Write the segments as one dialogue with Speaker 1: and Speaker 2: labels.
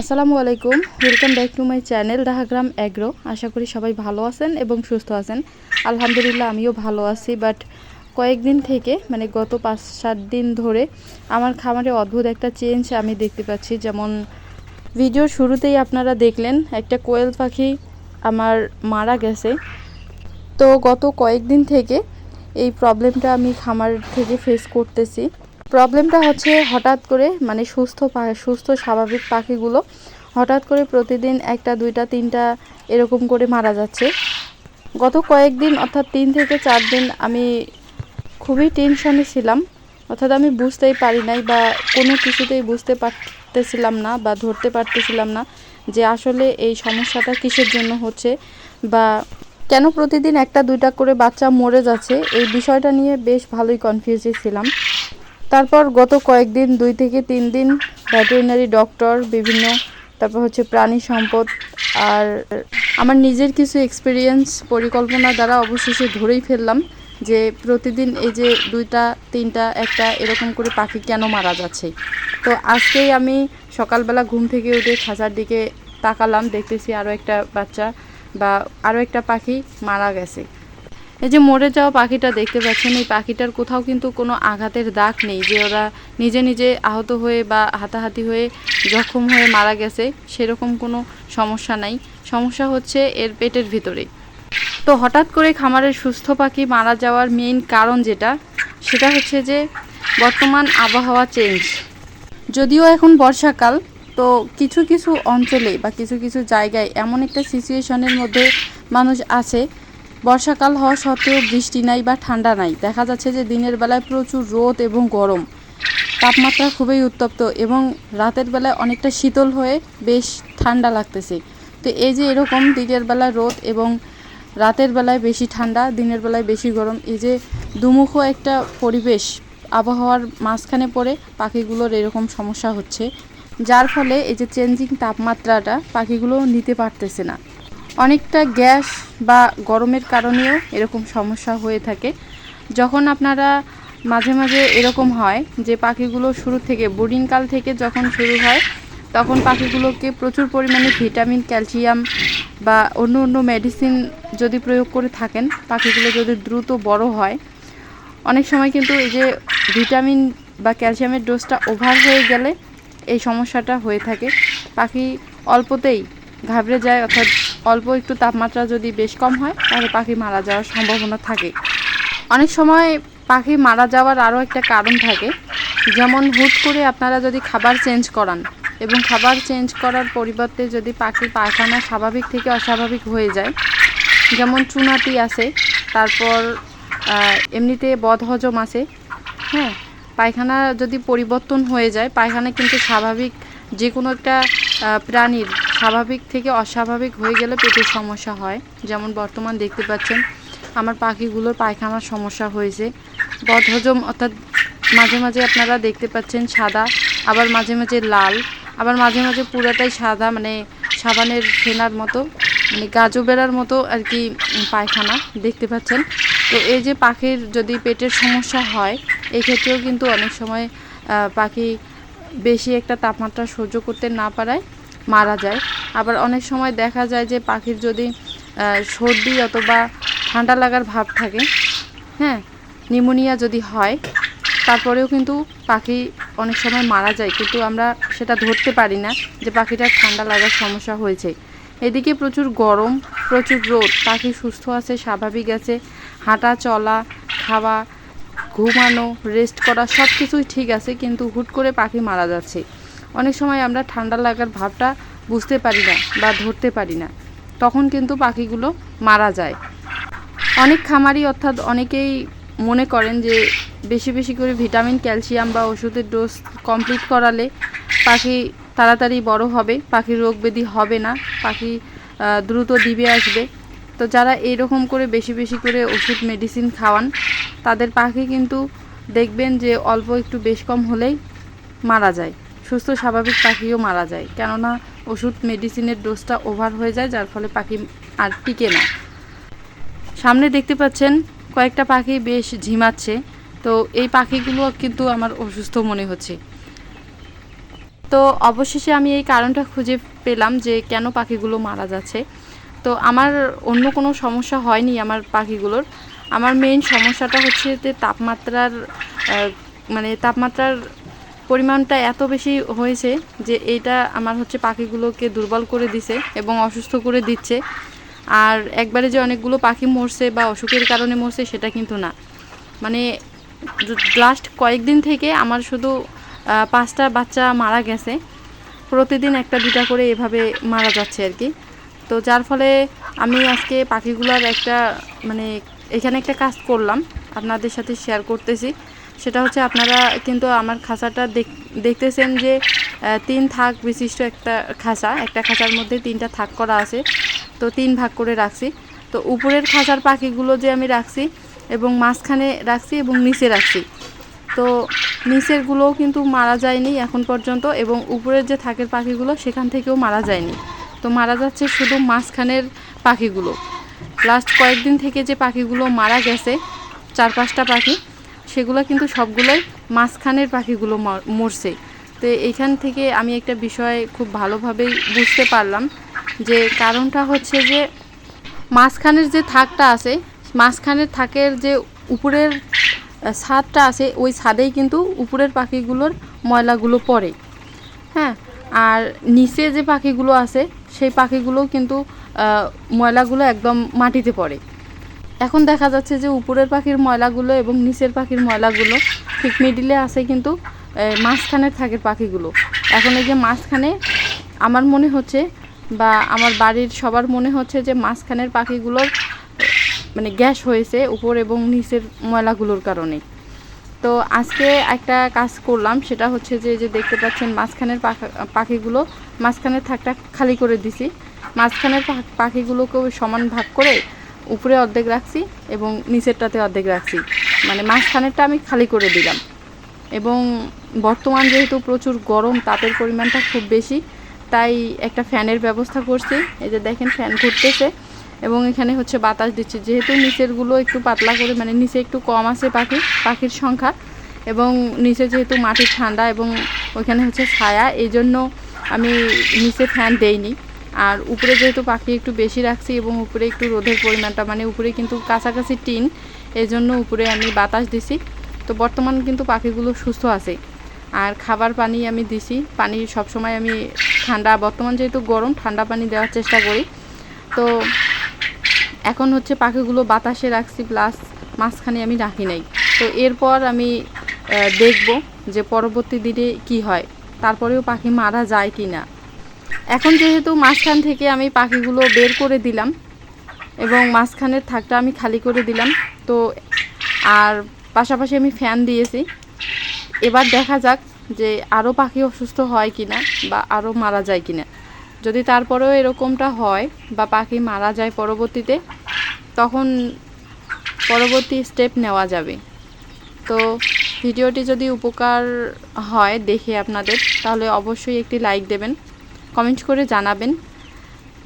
Speaker 1: আসসালামু আলাইকুম। Welcome back to my channel Dahagram agro আশা করি সবাই ভালো আছেন এবং সুস্থ আছেন। আলহামদুলিল্লাহ, আমিও ভালো আছি বাট কয়েকদিন থেকে মানে গত পাঁচ সাত দিন ধরে আমার খামারে অদ্ভুত একটা চেঞ্জ আমি দেখতে পাচ্ছি। যেমন ভিডিওর শুরুতেই আপনারা দেখলেন, একটা কোয়েল পাখি আমার মারা গেছে। তো গত কয়েকদিন থেকে এই প্রবলেমটা আমি খামার থেকে ফেস করতেছি। প্রবলেমটা হচ্ছে হঠাৎ করে মানে সুস্থ সুস্থ স্বাভাবিক পাখিগুলো হঠাৎ করে প্রতিদিন একটা, দুইটা, তিনটা এরকম করে মারা যাচ্ছে। গত কয়েকদিন, অর্থাৎ তিন থেকে চার দিন আমি খুবই টেনশনে ছিলাম। অর্থাৎ আমি বুঝতেই পারি নাই বা কোনো কিছুতেই বুঝতে পারতেছিলাম না বা ধরতে পারতেছিলাম না যে আসলে এই সমস্যাটা কিসের জন্য হচ্ছে বা কেন প্রতিদিন একটা, দুইটা করে বাচ্চা মরে যাচ্ছে। এই বিষয়টা নিয়ে বেশ ভালোই কনফিউজে ছিলাম। তারপর গত কয়েকদিন, দুই থেকে তিন দিন ভেটেরিনারি ডক্টর, বিভিন্ন, তারপর হচ্ছে প্রাণী সম্পদ আর আমার নিজের কিছু এক্সপিরিয়েন্স পরিকল্পনা দ্বারা অবশেষে ধরেই ফেললাম যে প্রতিদিন এই যে দুইটা, তিনটা, একটা এরকম করে পাখি কেন মারা যাচ্ছে। তো আজকেই আমি সকালবেলা ঘুম থেকে উঠে খাঁচার দিকে তাকালাম, দেখতেছি আরও একটা বাচ্চা বা আরও একটা পাখি মারা গেছে। এই যে মরে যাওয়া পাখিটা দেখতে পাচ্ছেন, এই পাখিটার কোথাও কিন্তু কোনো আঘাতের দাগ নেই যে ওরা নিজে নিজে আহত হয়ে বা হাতাহাতি হয়ে জখম হয়ে মারা গেছে, সেরকম কোনো সমস্যা নাই। সমস্যা হচ্ছে এর পেটের ভিতরে। তো হঠাৎ করে খামারের সুস্থ পাখি মারা যাওয়ার মেইন কারণ যেটা, সেটা হচ্ছে যে বর্তমান আবহাওয়া চেঞ্জ। যদিও এখন বর্ষাকাল, তো কিছু কিছু অঞ্চলে বা কিছু কিছু জায়গায় এমন একটা সিচুয়েশনের মধ্যে মানুষ আছে বর্ষাকাল হওয়া সত্ত্বেও বৃষ্টি নাই বা ঠান্ডা নাই। দেখা যাচ্ছে যে দিনের বেলায় প্রচুর রোদ এবং গরম। তাপমাত্রা খুবই উত্তপ্ত এবং রাতের বেলায় অনেকটা শীতল হয়ে বেশ ঠান্ডা লাগতেছে। তো এই যে এরকম দিনের বেলায় রোদ এবং রাতের বেলায় বেশি ঠান্ডা, দিনের বেলায় বেশি গরম, এই যে দুমুখ একটা পরিবেশ, আবহাওয়ার মাঝখানে পড়ে পাখিগুলোর এরকম সমস্যা হচ্ছে। যার ফলে এই যে চেঞ্জিং তাপমাত্রাটা পাখিগুলো নিতে পারতেছে না। অনেকটা গ্যাস বা গরমের কারণেও এরকম সমস্যা হয়ে থাকে। যখন আপনারা মাঝে মাঝে এরকম হয় যে পাখিগুলো শুরু থেকে বোর্ডিং কাল থেকে যখন শুরু হয়, তখন পাখিগুলোকে প্রচুর পরিমাণে ভিটামিন, ক্যালসিয়াম বা অন্য অন্য মেডিসিন যদি প্রয়োগ করে থাকেন, পাখিগুলো যদি দ্রুত বড় হয়, অনেক সময় কিন্তু এই যে ভিটামিন বা ক্যালসিয়ামের ডোজটা ওভার হয়ে গেলে এই সমস্যাটা হয়ে থাকে। পাখি অল্পতেই ঘাবড়ে যায় অর্থাৎ অল্প একটু তাপমাত্রা যদি বেশ কম হয়, তাহলে পাখি মারা যাওয়ার সম্ভাবনা থাকে। অনেক সময় পাখি মারা যাওয়ার আরও একটা কারণ থাকে, যেমন হুট করে আপনারা যদি খাবার চেঞ্জ করান এবং খাবার চেঞ্জ করার পরিবর্তে যদি পাখির পায়খানা স্বাভাবিক থেকে অস্বাভাবিক হয়ে যায়, যেমন চুনাটি আছে, তারপর এমনিতে বদহজম আছে হ্যাঁ পায়খানা যদি পরিবর্তন হয়ে যায়, পায়খানা কিন্তু স্বাভাবিক যে কোনো একটা প্রাণীর স্বাভাবিক থেকে অস্বাভাবিক হয়ে গেলে পেটের সমস্যা হয়। যেমন বর্তমান দেখতে পাচ্ছেন, আমার পাখিগুলোর পায়খানার সমস্যা হয়েছে। বদহজম অর্থাৎ মাঝে মাঝে আপনারা দেখতে পাচ্ছেন সাদা, আবার মাঝে মাঝে লাল, আবার মাঝে মাঝে পুরাটাই সাদা মানে সাবানের ফেনার মতো মানে গাজো বেড়ার মতো আর কি পায়খানা দেখতে পাচ্ছেন। তো এই যে পাখির যদি পেটের সমস্যা হয় এক্ষেত্রেও কিন্তু অনেক সময় পাখি বেশি একটা তাপমাত্রা সহ্য করতে না পারায় মারা যায়। আবার অনেক সময় দেখা যায় যে পাখির যদি সর্দি অথবা ঠান্ডা লাগার ভাব থাকে হ্যাঁ নিউমোনিয়া যদি হয়, তারপরেও কিন্তু পাখি অনেক সময় মারা যায়। কিন্তু আমরা সেটা ধরতে পারি না যে পাখিটার ঠান্ডা লাগার সমস্যা হয়েছে। এদিকে প্রচুর গরম, প্রচুর রোদ, পাখি সুস্থ আছে, স্বাভাবিক আছে, হাঁটা, চলা, খাওয়া, ঘুমানো রেস্ট করা সব কিছুই ঠিক আছে, কিন্তু হুট করে পাখি মারা যাচ্ছে। অনেক সময় আমরা ঠান্ডা লাগার ভাবটা বুঝতে পারি না বা ধরতে পারি না। তখন কিন্তু পাখিগুলো মারা যায়। অনেক খামারি অর্থাৎ অনেকেই মনে করেন যে বেশি বেশি করে ভিটামিন, ক্যালসিয়াম বা ওষুধের ডোজ কমপ্লিট করালে পাখি তাড়াতাড়ি বড় হবে পাখির রোগ ব্যাধি হবে না, পাখি দ্রুত ডিবে আসবে। তো যারা এইরকম করে বেশি বেশি করে ওষুধ, মেডিসিন খাওয়ান, তাদের পাখি কিন্তু দেখবেন যে অল্প একটু বেশ কম হলেই মারা যায়। সুস্থ, স্বাভাবিক পাখিও মারা যায়। কেননা ওষুধ মেডিসিনের ডোজটা ওভার হয়ে যায়, যার ফলে পাখি আর টিকে না। সামনে দেখতে পাচ্ছেন, কয়েকটা পাখি বেশ ঝিমাচ্ছে। তো এই পাখিগুলো কিন্তু আমার অসুস্থ মনে হচ্ছে। তো অবশেষে আমি এই কারণটা খুঁজে পেলাম যে কেন পাখিগুলো মারা যাচ্ছে। তো আমার অন্য কোনো সমস্যা হয়নি আমার পাখিগুলোর। আমার মেইন সমস্যাটা হচ্ছে যে তাপমাত্রার মানে তাপমাত্রার পরিমাণটা এত বেশি হয়েছে যে এইটা আমার হচ্ছে পাখিগুলোকে দুর্বল করে দিছে এবং অসুস্থ করে দিচ্ছে। আর একবারে যে অনেকগুলো পাখি মরছে বা অসুখের কারণে মরছে সেটা কিন্তু না। মানে লাস্ট কয়েকদিন থেকে আমার শুধু পাঁচটা বাচ্চা মারা গেছে। প্রতিদিন একটা দুটা করে এভাবে মারা যাচ্ছে আর কি। তো যার ফলে আমি আজকে পাখিগুলোর একটা মানে এখানে একটা কাজ করলাম। আপনাদের সাথে শেয়ার করতেছি। সেটা হচ্ছে আপনারা কিন্তু আমার খাঁচাটা দেখ- দেখতেছেন যে তিন থাক বিশিষ্ট একটা খাঁচা একটা খাঁচার মধ্যে তিনটা থাক করা আছে, তো তিন ভাগ করে রাখছি। তো উপরের খাঁচার পাখিগুলো যে আমি রাখছি এবং মাঝখানে রাখছি এবং নিচে রাখছি। তো নিচেরগুলোও কিন্তু মারা যায়নি এখন পর্যন্ত এবং উপরের যে থাকের পাখিগুলো সেখান থেকেও মারা যায়নি। তো মারা যাচ্ছে শুধু মাঝখানের পাখিগুলো। লাস্ট কয়েকদিন থেকে যে পাখিগুলো মারা গেছে, চার পাঁচটা পাখি সেগুলো কিন্তু সবগুলোই মাঝখানের পাখিগুলো মর- মরছে। তো এইখান থেকে আমি একটা বিষয় খুব ভালোভাবেই বুঝতে পারলাম যে কারণটা হচ্ছে যে মাঝখানের যে থাকটা আছে, মাঝখানের থাকের যে উপরের ছাদটা আছে, ওই ছাদেই কিন্তু উপরের পাখিগুলোর ময়লাগুলো পড়ে। হ্যাঁ আর নিচে যে পাখিগুলো আছে, সেই পাখিগুলো কিন্তু ময়লাগুলো একদম মাটিতে পড়ে। এখন দেখা যাচ্ছে যে উপরের পাখির ময়লাগুলো এবং নিচের পাখির ময়লাগুলো ঠিক মিডিলে আছে কিন্তু আহ, মাঝখানের থাকের পাখিগুলো। এখন এই যে মাঝখানে আমার মনে হচ্ছে বা আমার বাড়ির সবার মনে হচ্ছে যে মাঝখানের পাখিগুলোর মানে গ্যাস হয়েছে উপর এবং নিচের ময়লাগুলোর কারণে। তো আজকে একটা কাজ করলাম সেটা হচ্ছে যে যে দেখতে পাচ্ছেন মাঝখানের পাখা- পাখিগুলো মাঝখানের থাকটা খালি করে দিছি। মাঝখানের পাখিগুলোকেও সমান ভাগ করে উপরে অর্ধেক রাখছি এবং নিচেরটাতে অর্ধেক রাখছি। মানে মাঝখানেরটা আমি খালি করে দিলাম। এবং বর্তমান যেহেতু প্রচুর গরম, তাপের পরিমাণটা খুব বেশি, তাই একটা ফ্যানের ব্যবস্থা করছি। এই যে দেখেন, ফ্যান ঘুরতেছে এবং এখানে হচ্ছে বাতাস দিচ্ছে। যেহেতু নিচেরগুলো একটু পাতলা করে মানে নিচে একটু কম আছে পাখি, পাখির সংখ্যা এবং নিচে যেহেতু মাটির ঠান্ডা এবং ওইখানে হচ্ছে ছায়া এই জন্য আমি নিচে ফ্যান দেইনি। আর উপরে যেহেতু পাখি একটু বেশি রাখছি এবং উপরে একটু রোদের পরিমাণটা মানে উপরে কিন্তু কাছাকাছি টিন এই জন্য উপরে আমি বাতাস দিছি। তো বর্তমান কিন্তু পাখিগুলো সুস্থ আছে। আর খাবার পানি আমি দিছি। পানি সবসময় আমি ঠান্ডা, বর্তমান যেহেতু গরম, ঠান্ডা পানি দেওয়ার চেষ্টা করি। তো এখন হচ্ছে পাখিগুলো বাতাসে রাখছি, প্লাস মাঝখানে আমি রাখি নাই। তো এরপর আমি দেখব যে পরবর্তী দিনে কি হয়। তারপরেও পাখি মারা যায় কি না এখন যেহেতু মাঝখান থেকে আমি পাখিগুলো বের করে দিলাম এবং মাঝখানের থাকটা আমি খালি করে দিলাম, তো আর পাশাপাশি আমি ফ্যান দিয়েছি। এবার দেখা যাক যে আরও পাখি অসুস্থ হয় কিনা বা আরও মারা যায় কি না যদি তারপরেও এরকমটা হয় বা পাখি মারা যায় পরবর্তীতে, তখন পরবর্তী স্টেপ নেওয়া যাবে। তো ভিডিওটি যদি উপকার হয় দেখে আপনাদের, তাহলে অবশ্যই একটি লাইক দেবেন। কমেন্ট করে জানাবেন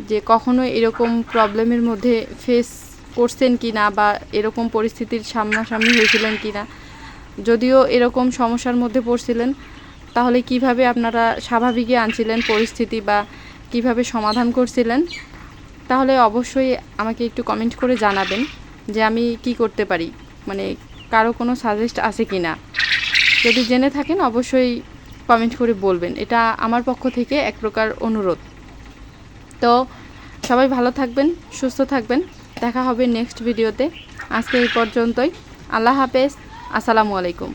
Speaker 1: যে কখনো এরকম প্রবলেমের মধ্যে ফেস করছেন কি না বা এরকম পরিস্থিতির সামনাসামনি হয়েছিলেন কি না যদিও এরকম সমস্যার মধ্যে পড়ছিলেন, তাহলে কীভাবে আপনারা স্বাভাবিকই আনছিলেন পরিস্থিতি বা কীভাবে সমাধান করছিলেন, তাহলে অবশ্যই আমাকে একটু কমেন্ট করে জানাবেন যে আমি কি করতে পারি। মানে কারও কোনো সাজেস্ট আছে কি না যদি জেনে থাকেন, অবশ্যই কমেন্ট করে বলবেন। এটা আমার পক্ষ থেকে এক প্রকার অনুরোধ। তো সবাই ভালো থাকবেন, সুস্থ থাকবেন। দেখা হবে নেক্সট ভিডিওতে আজকে এই পর্যন্তই। আল্লাহ হাফেজ। আসসালামু আলাইকুম।